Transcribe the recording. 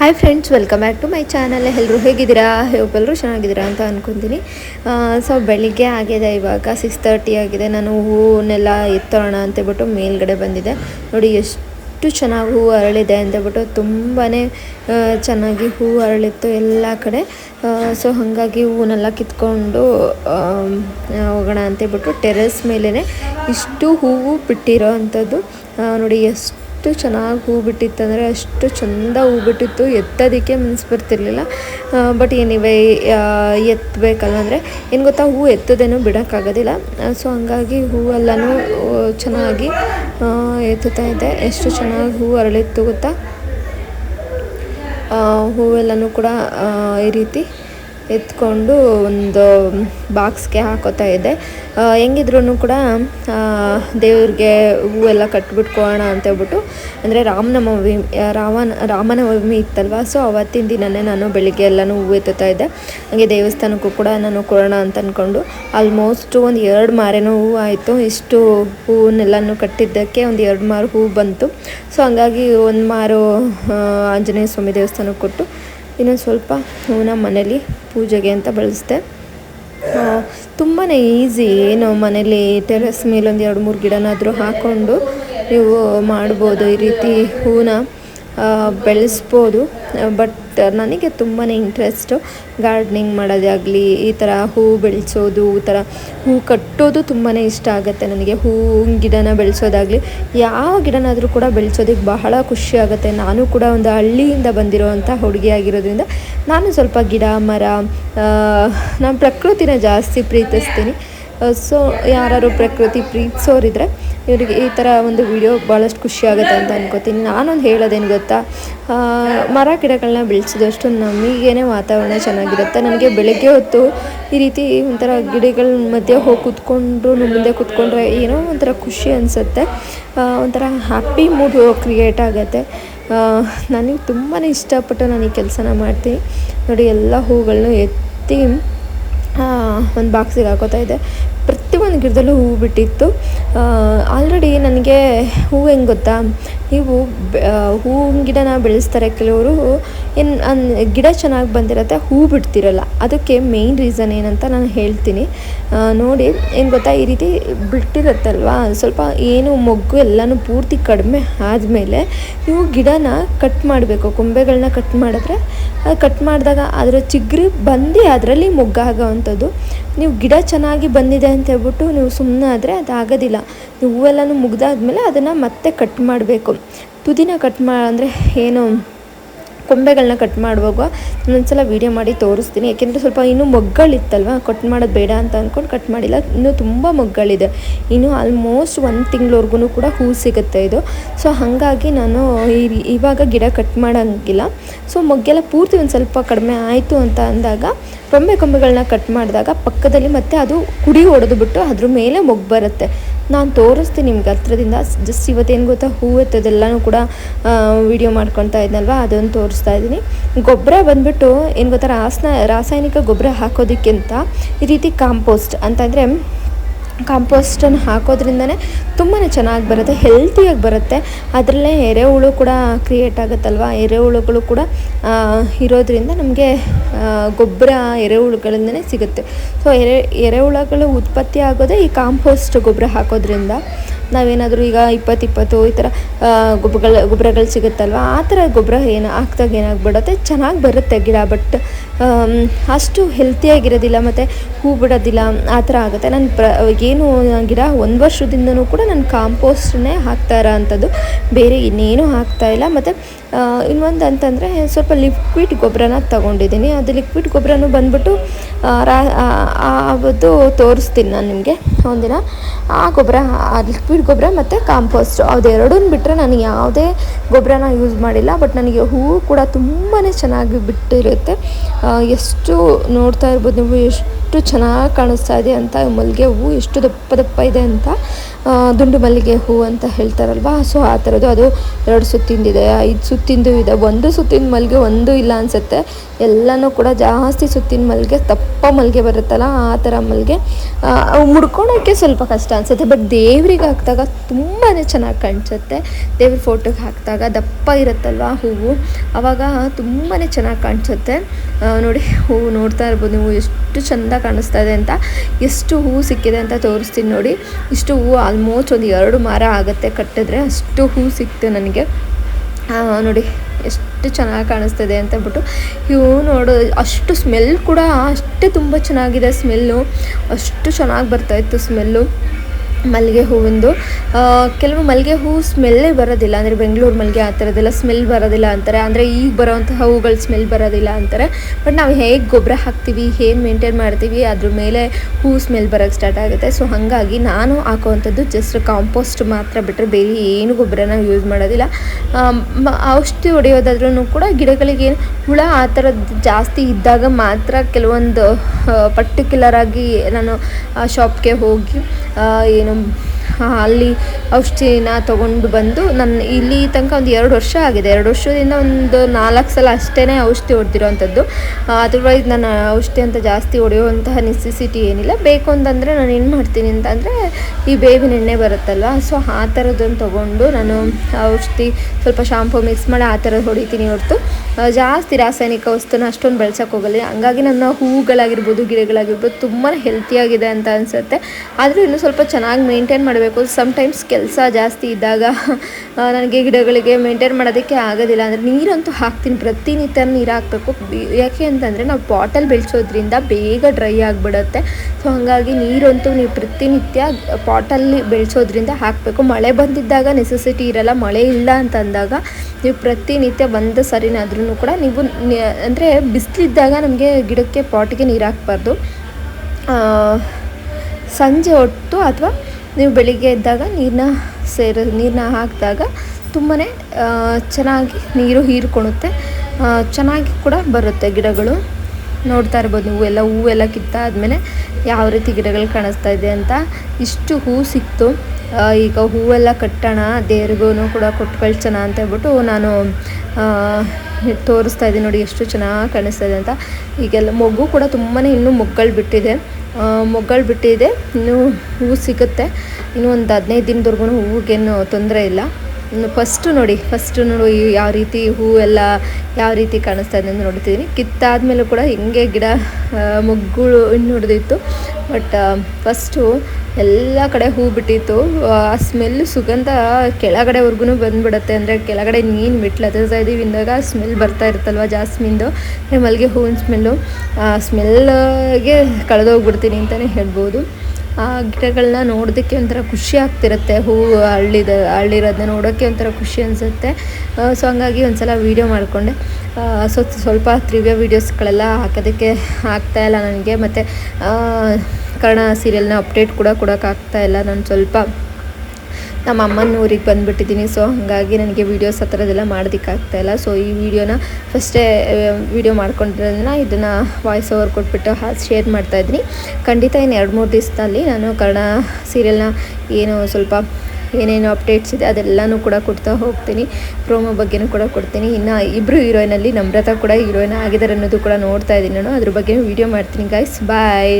Hi friends welcome back to my channel ಎಲ್ಲರೂ ಹೇಗಿದ್ದೀರಾ? ಎಲ್ಲರೂ ಚೆನ್ನಾಗಿದ್ದೀರಾ ಅಂತ ಅಂದ್ಕೊತೀನಿ ಸೊ ಬೆಳಿಗ್ಗೆ ಆಗಿದೆ ಇವಾಗ ಸಿಕ್ಸ್ ತರ್ಟಿ ಆಗಿದೆ. ನಾನು ಹೂವನ್ನೆಲ್ಲ ಎತ್ತೋಣ ಅಂತೇಳ್ಬಿಟ್ಟು ಮೇಲ್ಗಡೆ ಬಂದಿದೆ ನೋಡಿ, ಎಷ್ಟು ಚೆನ್ನಾಗಿ ಹೂವು ಅರಳಿದೆ ಅಂತೇಳ್ಬಿಟ್ಟು ತುಂಬಾ ಚೆನ್ನಾಗಿ ಹೂವು ಅರಳಿತ್ತು ಎಲ್ಲ ಕಡೆ. ಸೊ ಹಾಗಾಗಿ ಹೂವನ್ನೆಲ್ಲ ಕಿತ್ಕೊಂಡು ಹೋಗೋಣ ಅಂತೇಳ್ಬಿಟ್ಟು ಟೆರೆಸ್ ಮೇಲೇ ಇಷ್ಟು ಹೂವು ಬಿಟ್ಟಿರೋ ಅಂಥದ್ದು. ನೋಡಿ, ಎಷ್ಟು ಎಷ್ಟು ಚೆನ್ನಾಗಿ ಹೂ ಬಿಟ್ಟಿತ್ತು ಅಂದರೆ ಅಷ್ಟು ಚಂದ ಹೂ ಬಿಟ್ಟಿತ್ತು. ಎತ್ತೋದಕ್ಕೆ ಮನ್ಸು ಬರ್ತಿರ್ಲಿಲ್ಲ. ಬಟ್ ಏನಿವೆ ಎತ್ತಬೇಕಲ್ಲ ಅಂದರೆ ಏನು ಗೊತ್ತಾ, ಹೂ ಎತ್ತದೇನು ಬಿಡೋಕ್ಕಾಗೋದಿಲ್ಲ. ಸೊ ಹಂಗಾಗಿ ಹೂವೆಲ್ಲನೂ ಚೆನ್ನಾಗಿ ಎತ್ತುತ್ತಾ ಇದೆ ಎಷ್ಟು ಚೆನ್ನಾಗಿ ಹೂ ಅರಳಿತ್ತು ಗೊತ್ತಾ? ಹೂವೆಲ್ಲನೂ ಕೂಡ ಈ ರೀತಿ ಎತ್ಕೊಂಡು ಒಂದು ಬಾಕ್ಸ್ಗೆ ಹಾಕೋತಾ ಇದ್ದೆ. ಹೆಂಗಿದ್ರು ಕೂಡ ದೇವ್ರಿಗೆ ಹೂವೆಲ್ಲ ಕಟ್ಬಿಟ್ಕೋಣ ಅಂತ ಹೇಳ್ಬಿಟ್ಟು, ಅಂದರೆ ರಾಮನವಮಿ ರಾಮನ ರಾಮನವಮಿ ಇತ್ತಲ್ವ? ಸೊ ಅವತ್ತಿನ ದಿನವೇ ನಾನು ಬೆಳಿಗ್ಗೆ ಎಲ್ಲನೂ ಹೂವು ಎತ್ತುತ್ತಾ ಇದ್ದೆ. ಹಾಗೆ ದೇವಸ್ಥಾನಕ್ಕೂ ಕೂಡ ನಾನು ಕೊಡೋಣ ಅಂತ ಅಂದ್ಕೊಂಡು ಆಲ್ಮೋಸ್ಟ್ ಒಂದು ಎರಡು ಮಾರೇನೋ ಹೂವು ಆಯಿತು. ಇಷ್ಟು ಹೂವನ್ನೆಲ್ಲನೂ ಕಟ್ಟಿದ್ದಕ್ಕೆ ಒಂದು ಎರಡು ಮಾರು ಹೂವು ಬಂತು. ಸೊ ಹಂಗಾಗಿ ಒಂದು ಮಾರು ಆಂಜನೇಯ ಸ್ವಾಮಿ ದೇವಸ್ಥಾನಕ್ಕೆ ಕೊಟ್ಟು ಇನ್ನೊಂದು ಸ್ವಲ್ಪ ಹೂವನ್ನ ಮನೇಲಿ ಪೂಜೆಗೆ ಅಂತ ಬಳಸಿದೆ. ತುಂಬಾ ಈಸಿ ಏನು ಮನೇಲಿ ಟೆರೆಸ್ ಮೇಲೆ ಒಂದು ಎರಡು ಮೂರು ಗಿಡನಾದರೂ ಹಾಕ್ಕೊಂಡು ನೀವು ಮಾಡ್ಬೋದು ಈ ರೀತಿ ಹೂವನ್ನ ಬೆಳೆಸ್ಬೋದು. ಬಟ್ ನನಗೆ ತುಂಬಾ ಇಂಟ್ರೆಸ್ಟು ಗಾರ್ಡ್ನಿಂಗ್ ಮಾಡೋದಾಗಲಿ ಈ ಥರ ಹೂ ಬೆಳೆಸೋದು, ಈ ಥರ ಹೂ ಕಟ್ಟೋದು ತುಂಬಾ ಇಷ್ಟ ಆಗುತ್ತೆ ನನಗೆ. ಹೂವಿನ ಗಿಡನ ಬೆಳೆಸೋದಾಗಲಿ, ಯಾವ ಗಿಡನಾದರೂ ಕೂಡ ಬೆಳೆಸೋದಕ್ಕೆ ಬಹಳ ಖುಷಿ ಆಗುತ್ತೆ. ನಾನು ಕೂಡ ಒಂದು ಹಳ್ಳಿಯಿಂದ ಬಂದಿರೋವಂಥ ಹುಡುಗಿ ಆಗಿರೋದ್ರಿಂದ ನಾನು ಸ್ವಲ್ಪ ಗಿಡ, ಮರ ನಾನು ಪ್ರಕೃತಿನ ಜಾಸ್ತಿ ಪ್ರೀತಿಸ್ತೀನಿ. ಸೊ ಯಾರು ಪ್ರಕೃತಿ ಪ್ರೀತಿಸೋರಿದ್ರೆ ಇವರಿಗೆ ಈ ಥರ ಒಂದು ವಿಡಿಯೋ ಭಾಳಷ್ಟು ಖುಷಿ ಆಗುತ್ತೆ ಅಂತ ಅನ್ಕೋತೀನಿ. ನಾನೊಂದು ಹೇಳೋದೇನು ಗೊತ್ತಾ? ಮರ ಗಿಡಗಳನ್ನ ಬೆಳೆಸಿದಷ್ಟು ನಮಗೇನೆ ವಾತಾವರಣ ಚೆನ್ನಾಗಿರುತ್ತೆ. ನನಗೆ ಬೆಳಗ್ಗೆ ಹೊತ್ತು ಈ ರೀತಿ ಒಂಥರ ಗಿಡಗಳ ಮಧ್ಯೆ ಹೋಗಿ ಕೂತ್ಕೊಂಡು ಮುಂದೆ ಕೂತ್ಕೊಂಡ್ರೆ ಏನೋ ಒಂಥರ ಖುಷಿ ಅನಿಸುತ್ತೆ. ಒಂಥರ ಹ್ಯಾಪಿ ಮೂಡ್ ಕ್ರಿಯೇಟ್ ಆಗುತ್ತೆ. ನನಗೆ ತುಂಬಾ ಇಷ್ಟಪಟ್ಟು ನಾನು ಈ ಕೆಲಸನ ಮಾಡ್ತೀನಿ. ನೋಡಿ, ಎಲ್ಲ ಹೂಗಳನ್ನೂ ಎತ್ತಿ ಒಂದು ಬಾಕ್ಸಿಗೆ ಹಾಕೋತಾ ಇದ್ದೆ. ಪ್ರತಿಯೊಂದು ಗಿಡದಲ್ಲೂ ಹೂವು ಬಿಟ್ಟಿತ್ತು. ಆಲ್ರೆಡಿ ನನಗೆ ಹೂವು ಹೆಂಗೆ ಗೊತ್ತಾ? ನೀವು ಹೂವಿನ ಗಿಡನ ಬೆಳೆಸ್ತಾರೆ ಕೆಲವರು. ಏನು ಗಿಡ ಚೆನ್ನಾಗಿ ಬಂದಿರತ್ತೆ, ಹೂ ಬಿಡ್ತಿರಲ್ಲ. ಅದಕ್ಕೆ ಮೇಯ್ನ್ ರೀಸನ್ ಏನಂತ ನಾನು ಹೇಳ್ತೀನಿ. ನೋಡಿ, ಏನು ಗೊತ್ತಾ, ಈ ರೀತಿ ಬಿಟ್ಟಿರುತ್ತಲ್ವಾ? ಸ್ವಲ್ಪ ಏನು ಮೊಗ್ಗು ಎಲ್ಲನೂ ಪೂರ್ತಿ ಕಡಿಮೆ ಆದಮೇಲೆ ನೀವು ಗಿಡನ ಕಟ್ ಮಾಡಬೇಕು. ಕೊಂಬೆಗಳನ್ನ ಕಟ್ ಮಾಡಿದ್ರೆ ಕಟ್ ಮಾಡಿದಾಗ ಅದರ ಚಿಗ್ರಿ ಬಂದು ಅದರಲ್ಲಿ ಮೊಗ್ಗಾಗೋವಂಥದ್ದು ನೀವು ಗಿಡ ಚೆನ್ನಾಗಿ ಬಂದಿದೆ ಅಂತ ಹೇಳ್ಬಿಟ್ಟು ನೀವು ಸುಮ್ಮನೆ ಆದರೆ ಅದು ಆಗೋದಿಲ್ಲ ನೀವು ಹೂವೆಲ್ಲನೂ ಮುಗ್ದಾದ್ಮೇಲೆ ಅದನ್ನು ಮತ್ತೆ ಕಟ್ ಮಾಡಬೇಕು. ತುದಿನ ಕಟ್ ಮಾ ಅಂದರೆ ಏನು ಕೊಂಬೆಗಳನ್ನ ಕಟ್ ಮಾಡುವಾಗ ಒಂದೊಂದ್ಸಲ ವೀಡಿಯೋ ಮಾಡಿ ತೋರಿಸ್ತೀನಿ. ಯಾಕೆಂದರೆ ಸ್ವಲ್ಪ ಇನ್ನೂ ಮೊಗ್ಗಳಿತ್ತಲ್ವ? ಕಟ್ ಮಾಡೋದು ಬೇಡ ಅಂತ ಅಂದ್ಕೊಂಡು ಕಟ್ ಮಾಡಿಲ್ಲ. ಇನ್ನೂ ತುಂಬ ಮೊಗ್ಗಳಿದೆ. ಇನ್ನು ಆಲ್ಮೋಸ್ಟ್ ಒಂದು ತಿಂಗಳವರೆಗೂ ಕೂಡ ಹೂ ಸಿಗುತ್ತೆ ಇದು. ಸೊ ಹಾಗಾಗಿ ನಾನು ಇವಾಗ ಗಿಡ ಕಟ್ ಮಾಡೋಂಗಿಲ್ಲ. ಸೊ ಮೊಗ್ಗೆಲ್ಲ ಪೂರ್ತಿ ಒಂದು ಸ್ವಲ್ಪ ಕಡಿಮೆ ಆಯಿತು ಅಂತ ಅಂದಾಗ ಕೊಂಬೆ ಕೊಂಬೆಗಳನ್ನ ಕಟ್ ಮಾಡಿದಾಗ ಪಕ್ಕದಲ್ಲಿ ಮತ್ತೆ ಅದು ಕುಡಿ ಹೊಡೆದು ಬಿಟ್ಟು ಅದ್ರ ಮೇಲೆ ಮೊಗ್ಗು ಬರುತ್ತೆ. ನಾನು ತೋರಿಸ್ತೀನಿ ನಿಮ್ಗೆ ಹತ್ರದಿಂದ. ಜಸ್ಟ್ ಇವತ್ತೇನು ಗೊತ್ತಾ, ಹೂ ಎತ್ತೋದೆಲ್ಲನೂ ಕೂಡ ವಿಡಿಯೋ ಮಾಡ್ಕೊತಾ ಇದ್ನಲ್ವ? ಅದನ್ನು ತೋರಿಸ್ತಾ ಇದ್ದೀನಿ. ಗೊಬ್ಬರ ಬಂದ್ಬಿಟ್ಟು, ಏನು ಗೊತ್ತಾ, ರಾಸನ, ರಾಸಾಯನಿಕ ಗೊಬ್ಬರ ಹಾಕೋದಕ್ಕಿಂತ ಈ ರೀತಿ ಕಾಂಪೋಸ್ಟ್ ಅಂತಂದರೆ ಕಾಂಪೋಸ್ಟನ್ನು ಹಾಕೋದ್ರಿಂದನೇ ತುಂಬಾ ಚೆನ್ನಾಗಿ ಬರುತ್ತೆ ಹೆಲ್ತಿಯಾಗಿ ಬರುತ್ತೆ. ಅದರಲ್ಲೇ ಎರೆಹುಳು ಕೂಡ ಕ್ರಿಯೇಟ್ ಆಗುತ್ತಲ್ವ? ಎರೆಹುಳುಗಳು ಕೂಡ ಇರೋದ್ರಿಂದ ನಮಗೆ ಗೊಬ್ಬರ ಎರೆಹುಳುಗಳಿಂದನೇ ಸಿಗುತ್ತೆ. ಸೊ ಎರೆ ಎರೆಹುಳುಗಳು ಉತ್ಪತ್ತಿ ಆಗೋದೇ ಈ ಕಾಂಪೋಸ್ಟ್ ಗೊಬ್ಬರ ಹಾಕೋದ್ರಿಂದ. ನಾವೇನಾದರೂ ಈಗ ಇಪ್ಪತ್ತು ಇಪ್ಪತ್ತು ಈ ಥರ ಗೊಬ್ಬರಗಳು ಗೊಬ್ಬರಗಳು ಸಿಗುತ್ತಲ್ವ? ಆ ಥರ ಗೊಬ್ಬರ ಏನು, ಹಾಕ್ದಾಗ ಏನಾಗ್ಬಿಡುತ್ತೆ? ಚೆನ್ನಾಗಿ ಬರುತ್ತೆ ಗಿಡ ಬಟ್ ಅಷ್ಟು ಹೆಲ್ತಿಯಾಗಿರೋದಿಲ್ಲ ಮತ್ತು ಹೂ ಬಿಡೋದಿಲ್ಲ ಆ ಥರ ಆಗುತ್ತೆ ನಾನು ಪ್ರ ಏನು ಗಿಡ ಒಂದು ವರ್ಷದಿಂದನೂ ಕೂಡ ನಾನು ಕಾಂಪೋಸ್ಟ್ನೇ ಹಾಕ್ತಾ ಇರೋ ಅಂಥದ್ದು ಬೇರೆ ಇನ್ನೇನು ಹಾಕ್ತಾ ಇಲ್ಲ ಮತ್ತು ಇನ್ನೊಂದು ಅಂತಂದರೆ ಸ್ವಲ್ಪ ಲಿಕ್ವಿಡ್ ಗೊಬ್ಬರನ ತಗೊಂಡಿದ್ದೀನಿ ಅದು ಲಿಕ್ವಿಡ್ ಗೊಬ್ಬರನೂ ಬಂದ್ಬಿಟ್ಟು ಅದು ತೋರಿಸ್ತೀನಿ ನಾನು ನಿಮಗೆ ಒಂದಿನ ಆ ಗೊಬ್ಬರ, ಆ ಲಿಕ್ವಿಡ್ ಗೊಬ್ಬರ ಮತ್ತು ಕಾಂಪೋಸ್ಟ್ ಅದೆರಡನ್ನ ಬಿಟ್ಟರೆ ನಾನು ಯಾವುದೇ ಗೊಬ್ಬರನ ಯೂಸ್ ಮಾಡಿಲ್ಲ ಬಟ್ ನನಗೆ ಹೂವು ಕೂಡ ತುಂಬಾ ಚೆನ್ನಾಗಿ ಬಿಟ್ಟಿರುತ್ತೆ. ಎಷ್ಟು ನೋಡ್ತಾ ಇರ್ಬೋದು ನೀವು, ಎಷ್ಟು ಚೆನ್ನಾಗಿ ಕಾಣಿಸ್ತಾ ಇದೆ ಅಂತ, ಮಲ್ಲಿಗೆ ಹೂವು ಎಷ್ಟು ದಪ್ಪ ದಪ್ಪ ಇದೆ ಅಂತ. ದುಂಡು ಮಲ್ಲಿಗೆ ಹೂ ಅಂತ ಹೇಳ್ತಾರಲ್ವಾ? ಸೊ, ಆ ಥರದ್ದು ಅದು ಎರಡು ಸುತ್ತಿಂದಿದೆ. ಐದು ಸುತ್ತಿಂದು ಇದೆ. ಒಂದು ಸುತ್ತಿನ ಮಲ್ಲಿಗೆ ಒಂದು ಇಲ್ಲ ಅನಿಸುತ್ತೆ. ಎಲ್ಲನೂ ಕೂಡ ಜಾಸ್ತಿ ಸುತ್ತಿನ ಮಲ್ಲಿಗೆ ದಪ್ಪ ಮಲ್ಲಿಗೆ ಬರುತ್ತಲ್ಲ ಆ ಥರ ಮಲ್ಲಿಗೆ. ಮುಡ್ಕೊಳೋಕ್ಕೆ ಸ್ವಲ್ಪ ಕಷ್ಟ ಅನಿಸುತ್ತೆ. ಬಟ್ ದೇವ್ರಿಗೆ ಹಾಕಿದಾಗ ತುಂಬಾ ಚೆನ್ನಾಗಿ ಕಾಣಿಸುತ್ತೆ. ದೇವ್ರ ಫೋಟೋಗೆ ಹಾಕಿದಾಗ ದಪ್ಪ ಇರುತ್ತಲ್ವ ಹೂವು? ಆವಾಗ ತುಂಬಾ ಚೆನ್ನಾಗಿ ಕಾಣಿಸುತ್ತೆ. ನೋಡಿ ಹೂವು ನೋಡ್ತಾ ಇರ್ಬೋದು ನೀವು. ಎಷ್ಟು ಚೆಂದ ಕಾಣಿಸ್ತಾ ಇದೆ ಅಂತ. ಎಷ್ಟು ಹೂವು ಸಿಕ್ಕಿದೆ ಅಂತ ತೋರಿಸ್ತೀನಿ ನೋಡಿ. ಇಷ್ಟು ಹೂವು ಆಲ್ಮೋಸ್ಟ್ ಒಂದು ಎರಡು ಮಾರ ಆಗುತ್ತೆ ಕಟ್ಟಿದ್ರೆ ಅಷ್ಟು ಹೂ ಸಿಕ್ತು ನನಗೆ. ನೋಡಿ, ಎಷ್ಟು ಚೆನ್ನಾಗಿ ಕಾಣಿಸ್ತದೆ ಅಂತ ಬಿಟ್ಟು ಇವು ನೋಡು, ಅಷ್ಟು ಸ್ಮೆಲ್ ಕೂಡ ಅಷ್ಟೇ ತುಂಬ ಚೆನ್ನಾಗಿದೆ ಸ್ಮೆಲ್ಲು ಅಷ್ಟು ಚೆನ್ನಾಗಿ ಬರ್ತಾಯಿತ್ತು ಸ್ಮೆಲ್ಲು ಮಲ್ಲಿಗೆ ಹೂವಿಂದು. ಕೆಲವು ಮಲ್ಲಿಗೆ ಹೂವು ಸ್ಮೆಲ್ಲೇ ಬರೋದಿಲ್ಲ. ಅಂದರೆ ಬೆಂಗಳೂರು ಮಲ್ಲಿಗೆ ಆ ಥರದ್ದೆಲ್ಲ ಸ್ಮೆಲ್ ಬರೋದಿಲ್ಲ ಅಂತಾರೆ. ಅಂದರೆ ಈಗ ಬರೋವಂಥ ಹೂಗಳು ಸ್ಮೆಲ್ ಬರೋದಿಲ್ಲ ಅಂತಾರೆ. ಬಟ್ ನಾವು ಹೇಗೆ ಗೊಬ್ಬರ ಹಾಕ್ತೀವಿ, ಹೇಗೆ ಮೇಂಟೈನ್ ಮಾಡ್ತೀವಿ, ಅದ್ರ ಮೇಲೆ ಹೂ ಸ್ಮೆಲ್ ಬರೋಕ್ಕೆ ಸ್ಟಾರ್ಟ್ ಆಗುತ್ತೆ. ಸೊ ಹಾಗಾಗಿ ನಾನು ಹಾಕೋವಂಥದ್ದು ಜಸ್ಟ್ ಕಾಂಪೋಸ್ಟ್ ಮಾತ್ರ ಬಿಟ್ಟರೆ ಬೇರೆ ಏನು ಗೊಬ್ಬರನ ಯೂಸ್ ಮಾಡೋದಿಲ್ಲ. ಔಷಧಿ ಹೊಡೆಯೋದಾದ್ರೂ ಕೂಡ ಗಿಡಗಳಿಗೆ ಹುಳ ಆ ಥರದ್ದು ಜಾಸ್ತಿ ಇದ್ದಾಗ ಮಾತ್ರ ಕೆಲವೊಂದು ಪರ್ಟಿಕ್ಯುಲರ್ ಆಗಿ ನಾನು ಶಾಪ್ಗೆ ಹೋಗಿ ಏನು ಆ, ಅಲ್ಲಿ ಔಷಧಿನ ತೊಗೊಂಡು ಬಂದು ನನ್ನ ಇಲ್ಲಿ ತನಕ ಒಂದು ಎರಡು ವರ್ಷ ಆಗಿದೆ. ಎರಡು ವರ್ಷದಿಂದ ಒಂದು ನಾಲ್ಕು ಸಲ ಅಷ್ಟೇ ಔಷಧಿ ಹೊಡೆದಿರೋವಂಥದ್ದು ಅದರ್ವೈಸ್ ನಾನು ಔಷಧಿ ಅಂತ ಜಾಸ್ತಿ ಹೊಡೆಯುವಂತಹ ನೆಸೆಸಿಟಿ ಏನಿಲ್ಲ. ಬೇಕು ಅಂತಂದರೆ ನಾನು ಏನು ಮಾಡ್ತೀನಿ ಅಂತಂದರೆ ಈ ಬೇವಿನ ಎಣ್ಣೆ ಬರುತ್ತಲ್ವ? ಸೊ ಆ ಥರದ್ದನ್ನು ತೊಗೊಂಡು ನಾನು ಔಷಧಿ ಸ್ವಲ್ಪ ಶಾಂಪು ಮಿಕ್ಸ್ ಮಾಡಿ ಆ ಥರದ್ದು ಹೊಡಿತೀನಿ ಹೊರತು. ಜಾಸ್ತಿ ರಾಸಾಯನಿಕ ವಸ್ತುನ ಅಷ್ಟೊಂದು ಬೆಳ್ಸೋಕೆ ಹೋಗಲ್ಲ. ಹಂಗಾಗಿ ನನ್ನ ಹೂಗಳಾಗಿರ್ಬೋದು, ಗಿಡಗಳಾಗಿರ್ಬೋದು ತುಂಬಾ ಹೆಲ್ತಿಯಾಗಿದೆ ಅಂತ ಅನಿಸುತ್ತೆ. ಆದರೂ ಇನ್ನೂ ಸ್ವಲ್ಪ ಚೆನ್ನಾಗಿ ಮೇಂಟೈನ್ ಮಾಡಬೇಕು. ಸಮಟೈಮ್ಸ್ ಕೆಲಸ ಜಾಸ್ತಿ ಇದ್ದಾಗ ನನಗೆ ಗಿಡಗಳಿಗೆ ಮೇಂಟೈನ್ ಮಾಡೋದಕ್ಕೆ ಆಗೋದಿಲ್ಲ. ಅಂದರೆ ನೀರಂತೂ ಹಾಕ್ತೀನಿ. ಪ್ರತಿನಿತ್ಯ ನೀರು ಹಾಕಬೇಕು. ಯಾಕೆ ಅಂತಂದರೆ ನಾವು ಪಾಟಲ್ಲಿ ಬೆಳೆಸೋದ್ರಿಂದ ಬೇಗ ಡ್ರೈ ಆಗಿಬಿಡುತ್ತೆ. ಸೊ ಹಾಗಾಗಿ ನೀರಂತೂ ನೀವು ಪ್ರತಿನಿತ್ಯ ಪಾಟಲ್ಲಿ ಬೆಳೆಸೋದ್ರಿಂದ ಹಾಕಬೇಕು. ಮಳೆ ಬಂದಿದ್ದಾಗ ನೆಸೆಸಿಟಿ ಇರಲ್ಲ. ಮಳೆ ಇಲ್ಲ ಅಂತ ಅಂದಾಗ ನೀವು ಪ್ರತಿನಿತ್ಯ ಒಂದು ಸರಿನಾದ್ರೂ ಕೂಡ ನೀವು ಅಂದರೆ ಬಿಸಿಲಿದ್ದಾಗ ನಮಗೆ ಗಿಡಕ್ಕೆ ಪಾಟಿಗೆ ನೀರು ಹಾಕ್ಬಾರ್ದು ಸಂಜೆ ಹೊತ್ತು ಅಥವಾ ನೀವು ಬೆಳಿಗ್ಗೆ ಎದ್ದಾಗ ನೀರನ್ನ ಸೇರ ನೀರನ್ನ ಹಾಕಿದಾಗ ತುಂಬಾ ಚೆನ್ನಾಗಿ ನೀರು ಹೀರ್ಕೊಳುತ್ತೆ ಚೆನ್ನಾಗಿ ಕೂಡ ಬರುತ್ತೆ ಗಿಡಗಳು. ನೋಡ್ತಾ ಇರ್ಬೋದು ನೀವು ಎಲ್ಲ, ಹೂವೆಲ್ಲ ಕಿತ್ತಾದ್ಮೇಲೆ ಯಾವ ರೀತಿ ಗಿಡಗಳು ಕಾಣಿಸ್ತಾ ಇದೆ ಅಂತ. ಇಷ್ಟು ಹೂ ಸಿಕ್ತು. ಈಗ ಹೂವೆಲ್ಲ ಕಟ್ಟೋಣ, ದೇವ್ರಿಗೂ ಕೂಡ ಕೊಟ್ಟು ಕಳ್ಸೋಣ ಅಂತ ಹೇಳ್ಬಿಟ್ಟು ನಾನು ತೋರಿಸ್ತಾ ಇದ್ದೀನಿ ನೋಡಿ ಎಷ್ಟು ಚೆನ್ನಾಗಿ ಕಾಣಿಸ್ತಾ ಇದೆ ಅಂತ. ಈಗೆಲ್ಲ ಮೊಗ್ಗು ಕೂಡ ತುಂಬಾ ಇನ್ನೂ ಮೊಗ್ಗಳು ಬಿಟ್ಟಿದೆ. ಮೊಗ್ಗಳು ಬಿಟ್ಟಿದೆ, ಇನ್ನೂ ಹೂವು ಸಿಗುತ್ತೆ. ಇನ್ನೂ ಒಂದು ಹದಿನೈದು ದಿನದವರೆಗೂ ಹೂವಿಗೇನು ತೊಂದರೆ ಇಲ್ಲ. ಇನ್ನು ಫಸ್ಟು ನೋಡಿ ಫಸ್ಟು ನೋಡು ಯಾವ ರೀತಿ ಹೂವೆಲ್ಲ ಯಾವ ರೀತಿ ಕಾಣಿಸ್ತಾ ಇದೆ ಅಂತ ನೋಡ್ತಿದ್ದೀನಿ. ಕಿತ್ತಾದ್ಮೇಲೂ ಕೂಡ ಹಿಂಗೆ ಗಿಡ ಮೊಗ್ಗುಳು ಇನ್ನು ಹೊಡೆದಿತ್ತು ಬಟ್ ಫಸ್ಟು ಎಲ್ಲ ಕಡೆ ಹೂ ಬಿಟ್ಟಿತ್ತು. ಆ ಸ್ಮೆಲ್ ಸುಗಂಧ ಕೆಳಗಡೆವರೆಗೂ ಬಂದ್ಬಿಡುತ್ತೆ. ಅಂದರೆ ಕೆಳಗಡೆ ನೀನು ಮೆಟ್ಲು ಹತ್ತಿಸ್ತಾ ಇದ್ದೀವಿ ಇಂದಾಗ ಸ್ಮೆಲ್ ಬರ್ತಾ ಇರುತ್ತಲ್ವ ಜಾಸ್ಮಿಂದು ಮಲ್ಲಿಗೆ ಹೂವಿನ ಸ್ಮೆಲ್ಲು ಆ ಸ್ಮೆಲ್ಗೆ ಕಳೆದೋಗ್ಬಿಡ್ತೀನಿ ಅಂತಲೇ ಹೇಳ್ಬೋದು. ಆ ಗಿಡಗಳನ್ನ ನೋಡೋದಕ್ಕೆ ಒಂಥರ ಖುಷಿ ಆಗ್ತಿರುತ್ತೆ. ಹೂವು ಅರಳಿದ ಅರಳಿರೋದನ್ನ ನೋಡೋಕ್ಕೆ ಒಂಥರ ಖುಷಿ ಅನಿಸುತ್ತೆ. ಸೊ ಹಂಗಾಗಿ ಒಂದ್ಸಲ ವೀಡಿಯೋ ಮಾಡಿಕೊಂಡೆ. ಸೊ ಸ್ವಲ್ಪ ತ್ರಿವ್ಯ ವೀಡಿಯೋಸ್ಗಳೆಲ್ಲ ಹಾಕೋದಕ್ಕೆ ಇಲ್ಲ ನನಗೆ. ಮತ್ತು ಕನ್ನಡ ಸೀರಿಯಲ್ನ ಅಪ್ಡೇಟ್ ಕೂಡ ಕೊಡೋಕ್ಕಾಗ್ತಾ ಇಲ್ಲ. ನಾನು ಸ್ವಲ್ಪ ನಮ್ಮ ಅಮ್ಮನ ಊರಿಗೆ ಬಂದುಬಿಟ್ಟಿದ್ದೀನಿ. ಸೊ ಹಾಗಾಗಿ ನನಗೆ ವೀಡಿಯೋಸ್ ಆ ಥರದ್ದೆಲ್ಲ ಮಾಡೋದಕ್ಕಾಗ್ತಾಯಿಲ್ಲ ಸೊ ಈ ವಿಡಿಯೋನ ಫಸ್ಟೇ ವಿಡಿಯೋ ಮಾಡ್ಕೊಂಡಿರೋದನ್ನ ಇದನ್ನು ವಾಯ್ಸ್ ಓವರ್ ಕೊಟ್ಬಿಟ್ಟು ಶೇರ್ ಮಾಡ್ತಾಯಿದ್ದೀನಿ ಖಂಡಿತ ಇನ್ನು ಎರಡು ಮೂರು ದಿವಸದಲ್ಲಿ ನಾನು ಕನ್ನಡ ಸೀರಿಯಲ್ನ ಏನು ಸ್ವಲ್ಪ ಏನೇನು ಅಪ್ಡೇಟ್ಸ್ ಇದೆ ಅದೆಲ್ಲನೂ ಕೂಡ ಕೊಡ್ತಾ ಹೋಗ್ತೀನಿ. ಪ್ರೋಮೋ ಬಗ್ಗೆನೂ ಕೂಡ ಕೊಡ್ತೀನಿ. ಇನ್ನು ಇಬ್ಬರು ಹೀರೋಯಿನಲ್ಲಿ ನಮ್ರತಾ ಕೂಡ ಹೀರೋಯಿನ್ ಆಗಿದ್ದಾರೆ ಅನ್ನೋದು ಕೂಡ ನೋಡ್ತಾ ಇದ್ದೀನಿ ನಾನು. ಅದ್ರ ಬಗ್ಗೆ ವೀಡಿಯೋ ಮಾಡ್ತೀನಿ ಗೈಸ್ ಬಾಯ್